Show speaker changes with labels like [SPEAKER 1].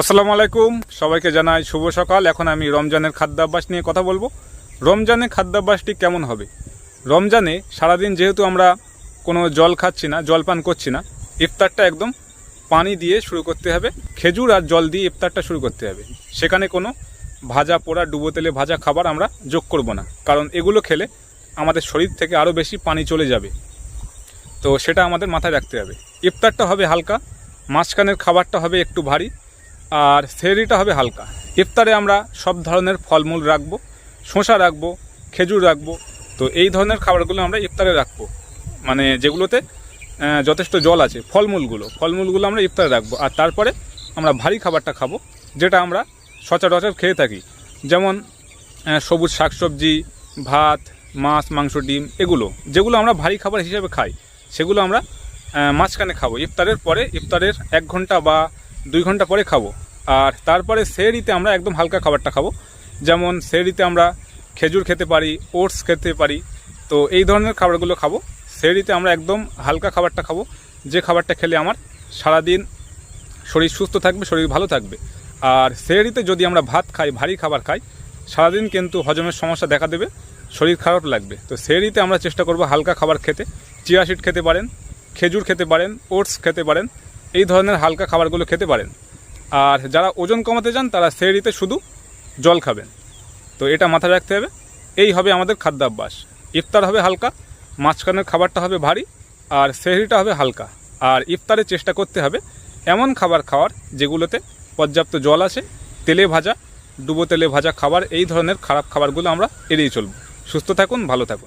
[SPEAKER 1] আসসালামু আলাইকুম। সবাইকে জানাই শুভ সকাল। এখন আমি রমজানের খাদ্যাভ্যাস নিয়ে কথা বলব। রমজানে খাদ্যাভ্যাসটি কেমন হবে? রমজানে সারাদিন যেহেতু আমরা কোনো জল খাচ্ছি না, জল পান করছি না, ইফতারটা একদম পানি দিয়ে শুরু করতে হবে। খেজুর আর জল দিয়ে ইফতারটা শুরু করতে হবে। সেখানে কোনো ভাজা পোড়া, ডুবো তেলে ভাজা খাবার আমরা যোগ করব না। কারণ এগুলো খেলে আমাদের শরীর থেকে আরও বেশি পানি চলে যাবে। তো সেটা আমাদের মাথায় রাখতে হবে। ইফতারটা হবে হালকা, মাঝখানের খাবারটা হবে একটু ভারী। আর সেহরিটা হবে হালকা। ইফতারে আমরা সব ধরনের ফলমূল রাখব, শসা রাখব, খেজুর রাখব। তো এই ধরনের খাবারগুলো আমরা ইফতারে রাখব। মানে যেগুলোতে যথেষ্ট জল আছে, ফলমূলগুলো। ফলমূলগুলো আমরা ইফতারে রাখব। আর তারপরে আমরা ভারী খাবারটা খাব, যেটা আমরা সচরাচর খেয়ে থাকি। যেমন সবুজ শাকসবজি, ভাত, মাছ, মাংস, ডিম, এগুলো। যেগুলো আমরা ভারী খাবার হিসেবে খাই, সেগুলো আমরা মাঝখানে খাব। ইফতারের পরে, ইফতারের এক ঘণ্টা বা দুই ঘণ্টা পরে খাব। আর তারপরে সেহরিতে আমরা একদম হালকা খাবারটা খাব। যেমন সেহরিতে আমরা খেজুর খেতে পারি, ওটস খেতে পারি, তো এই ধরনের খাবারগুলো খাব। সেহরিতে আমরা একদম হালকা খাবারটা খাব। যে খাবারটা খেলে আমার সারাদিন শরীর সুস্থ থাকবে, শরীর ভালো থাকবে। আর সেহরিতে যদি আমরা ভাত খাই, ভারী খাবার খাই, সারাদিন কিন্তু হজমের সমস্যা দেখা দেবে, শরীর খারাপ লাগবে। তো সেহরিতে আমরা চেষ্টা করব হালকা খাবার খেতে। চিয়া সিড খেতে পারেন, খেজুর খেতে পারেন, ওটস খেতে পারেন এই ধরনের হালকা খাবারগুলো খেতে পারেন। আর যারা ওজন কমাতে চান, তারা সেহরিতে শুধু জল খাবেন। তো এটা মাথায় রাখতে হবে। এই হবে আমাদের খাদ্যাভ্যাস। ইফতার হবে হালকা, মাঝখানের খাবারটা হবে ভারী, আর সেহরিটা হবে হালকা। আর ইফতারে চেষ্টা করতে হবে এমন খাবার খাওয়ার যেগুলোতে পর্যাপ্ত জল আছে, তেলে ভাজা, ডুবো তেলে ভাজা খাবার, এই ধরনের খারাপ খাবারগুলো আমরা এড়িয়ে চলব। সুস্থ থাকুন, ভালো থাকুন।